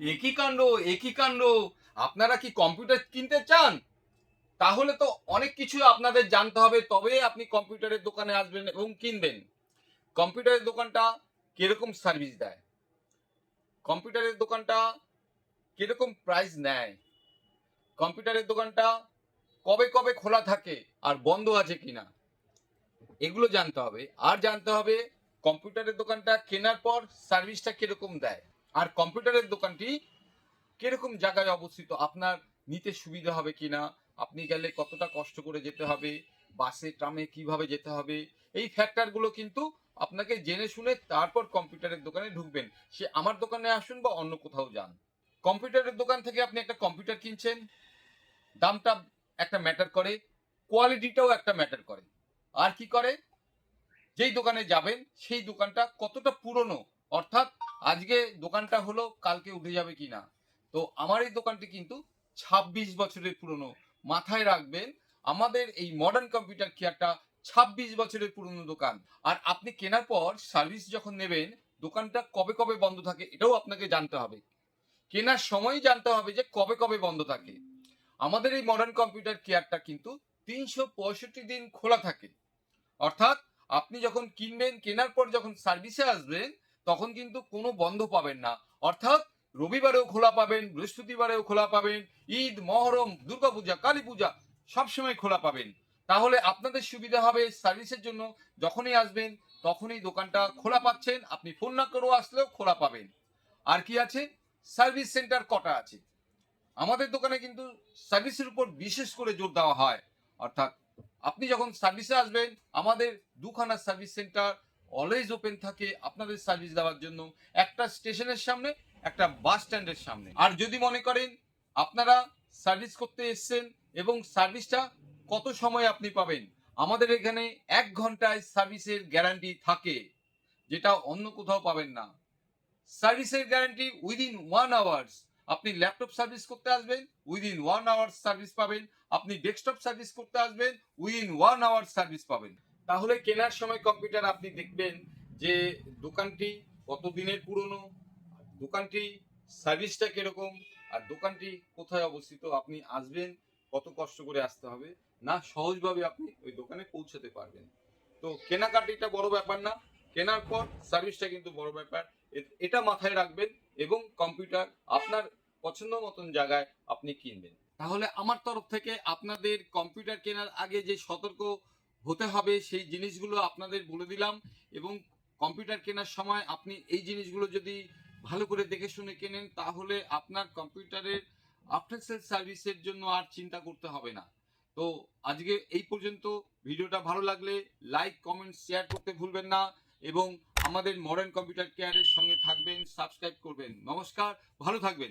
একই কাণ্ড একই কাণ্ড। আপনারা কি কম্পিউটার কিনতে চান? তাহলে তো অনেক কিছু আপনাদের জানতে হবে, তবে আপনি কম্পিউটারের দোকানে আসবেন এবং কিনবেন। কম্পিউটারের দোকানটা কীরকম সার্ভিস দেয়? কম্পিউটারের দোকানটা কীরকম প্রাইস নেয়? কম্পিউটারের দোকানটা কবে কবে খোলা থাকে আর বন্ধ আছে কিনা? এগুলো জানতে হবে। আর জানতে হবে কম্পিউটারের দোকানটা কেনার পর সার্ভিসটা কীরকম দেয়? আর কম্পিউটারের দোকানটি কীরকম জায়গায় অবস্থিত? আপনার নিতে সুবিধা হবে কিনা? আপনি গেলে কতটা কষ্ট করে যেতে হবে? বাসে, ট্রামে কীভাবে যেতে হবে? এই ফ্যাক্টরগুলো কিন্তু আপনাকে জেনে শুনে তারপর কম্পিউটারের দোকানে ঢুকবেন। সে আমার দোকানে আসুন বা অন্য কোথাও যান। কম্পিউটারের দোকান থেকে আপনি একটা কম্পিউটার কিনছেন। দামটা একটা ম্যাটার করে, কোয়ালিটিটাও একটা ম্যাটার করে। আর কি করে? যেই দোকানে যাবেন, সেই দোকানটা কতটা পুরনো? অর্থাৎ আজকে দোকানটা হলো, কালকে উঠে যাবে কিনা। তো আমার এই দোকানটি কিন্তু ছাব্বিশ বছরের পুরনো। মাথায় রাখবেন, আমাদের এই মডার্ন কম্পিউটার কেয়ারটা ছাব্বিশ বছরের পুরনো দোকান। আর আপনি কেনার পর সার্ভিস যখন নেবেন, দোকানটা কবে কবে বন্ধ থাকে এটাও আপনাকে জানতে হবে। কেনার সময় জানতে হবে যে কবে কবে বন্ধ থাকে। আমাদের এই মডার্ন কম্পিউটার কেয়ারটা কিন্তু তিনশো পঁয়ষট্টি দিন খোলা থাকে। অর্থাৎ আপনি যখন কিনবেন, কেনার পর যখন সার্ভিসে আসবেন তখন কিন্তু কোনো বন্ধ পাবেন না। অর্থাৎ রবিবারেও খোলা পাবেন, বৃহস্পতিবারেও খোলা পাবেন, ঈদ, মহরম, দুর্গাপূজা কালী পূজা সবসময় খোলা পাবেন। তাহলে আপনাদের সুবিধা হবে সার্ভিসের জন্য। যখনই আসবেন, তখনই দোকানটা খোলা পাচ্ছেন। আপনি ফোন না করেও আসলেও খোলা পাবেন। আর কি আছে? সার্ভিস সেন্টার কটা আছে? আমাদের দোকানে কিন্তু সার্ভিসের উপর বিশেষ করে জোর দেওয়া হয়। অর্থাৎ আপনি যখন সার্ভিসে আসবেন, আমাদের দুখানা সার্ভিস সেন্টার অলওয়েজ ওপেন থাকে আপনাদের সার্ভিস দেওয়ার জন্য। একটা স্টেশনের সামনে, একটা বাস স্ট্যান্ডের সামনে। আর যদি মনে করেন আপনারা সার্ভিস করতে এসছেন এবং সার্ভিসটা কত সময় আপনি পাবেন, আমাদের এখানে এক ঘন্টায় সার্ভিসের গ্যারান্টি থাকে, যেটা অন্য কোথাও পাবেন না। সার্ভিসের গ্যারান্টি উইদিন ওয়ান আওয়ার্স আপনি ল্যাপটপ সার্ভিস করতে আসবেন উইদিন ওয়ান আওয়ার সার্ভিস পাবেন। আপনি ডেস্কটপ সার্ভিস করতে আসবেন উইদিন ওয়ান আওয়ার সার্ভিস পাবেন। তাহলে কেনার সময় কম্পিউটার আপনি দেখবেন যে দোকানটি কত দিনের পুরনো দোকানটি সার্ভিসটা কীরকম, আর দোকানটি কোথায় অবস্থিত, আপনি আসবেন, কত কষ্ট করে আসতে হবে, না সহজভাবে আপনি ওই দোকানে পৌঁছাতে পারবেন। তো কেনাকাটিটা বড় ব্যাপার না, কেনার পর সার্ভিসটা কিন্তু বড় ব্যাপার। এটা মাথায় রাখবেন এবং কম্পিউটার আপনার পছন্দ মতন জায়গায় আপনি কিনবেন। তাহলে আমার তরফ থেকে আপনাদের কম্পিউটার কেনার আগে যে সতর্ক হতে হবে, সেই জিনিসগুলো আপনাদের বলে দিলাম এবং কম্পিউটার কেনার সময় আপনি এই জিনিসগুলো যদি ভালো করে দেখে শুনে কেনেন, তাহলে আপনার কম্পিউটারের আফটার সেল সার্ভিসের জন্য আর চিন্তা করতে হবে না। তো আজকে এই পর্যন্ত, ভিডিওটা ভালো লাগলে লাইক কমেন্ট শেয়ার করতে ভুলবেন না এবং আমাদের মডার্ন কম্পিউটার কেয়ারের সঙ্গে থাকবেন সাবস্ক্রাইব করবেন। নমস্কার, ভালো থাকবেন।